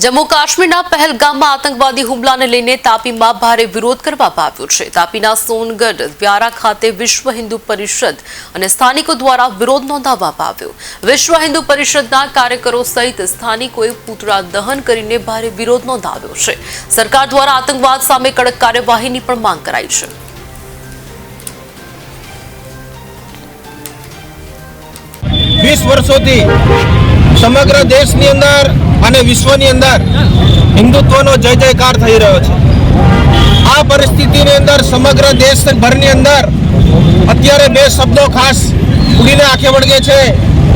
જમ્મુ કાશ્મીરના પહેલગામમાં આતંકવાદી હુમલાને લઈને તાપીમાં ભારે વિરોધ કરવામાં આવ્યો છે. તાપીના સોનગઢ, વ્યારા ખાતે વિશ્વ હિન્દુ પરિષદ અને સ્થાનિકો દ્વારા વિરોધ નોંધાવવામાં આવ્યો. વિશ્વ હિન્દુ પરિષદના કાર્યકરો સહિત સ્થાનિકોએ પૂતળા દહન કરીને ભારે વિરોધ નોંધાવ્યો છે. સરકાર દ્વારા આતંકવાદ સામે કડક કાર્યવાહીની પણ માંગ કરાઈ છે. વીસ વર્ષોથી સમગ્ર દેશની અંદર અને વિશ્વની અંદર હિન્દુત્વનો જય જયકાર થઈ રહ્યો છે. આ પરિસ્થિતિની અંદર સમગ્ર દેશભરની અંદર અત્યારે બે શબ્દો ખાસ ઉડીને આંખે વળગે છે.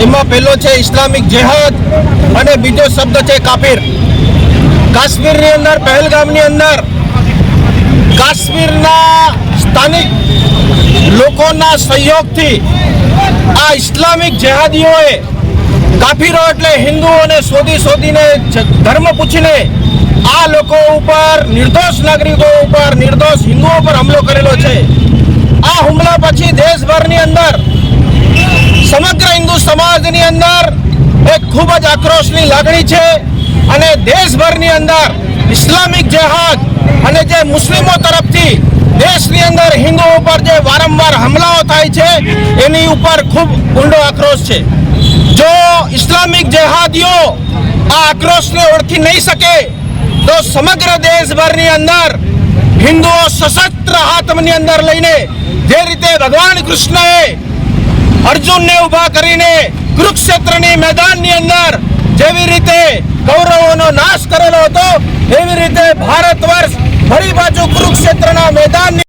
એમાં પહેલો છે ઇસ્લામિક જેહાદ અને બીજો શબ્દ છે કાફીર કાશ્મીરની અંદર પહેલગામની અંદર કાશ્મીરના સ્થાનિક લોકોના સહયોગથી આ ઇસ્લામિક જેહાદીઓએ કાફીરો એટલે હિન્દુઓને શોધી શોધીને ધર્મ પૂછીને આ લોકો ઉપર નિર્દોષ નાગરિકો ઉપર, નિર્દોષ હિન્દુઓ પર હુમલો કરેલો છે. આ હુમલા પછી દેશભરની અંદર, સમગ્ર હિન્દુ સમાજની અંદર એક ખૂબ જ આક્રોશની લાગણી છે અને દેશભરની અંદર ઇસ્લામિક જેહાદ અને જે મુસ્લિમો તરફથી દેશની અંદર હિન્દુઓ ઉપર જે વારંવાર હમલાઓ થાય છે, એની ઉપર ખૂબ ઊંડો આક્રોશ છે. જો ઇસ્લામિક જેહાદીઓ આ આક્રોશને ઓળખી નહીં શકે, તો સમગ્ર દેશભરની અંદર હિન્દુઓ સશસ્ત્ર હાથમની અંદર લઈને જે રીતે ભગવાન કૃષ્ણએ અર્જુનને ઊભા કરીને કુરુક્ષેત્રની મેદાનની અંદર જેવી રીતે કૌરવોનો નાશ કરેલો હતો, એવી રીતે ભારત વર્ષ ફરી પાછું કુરુક્ષેત્રના મેદાનની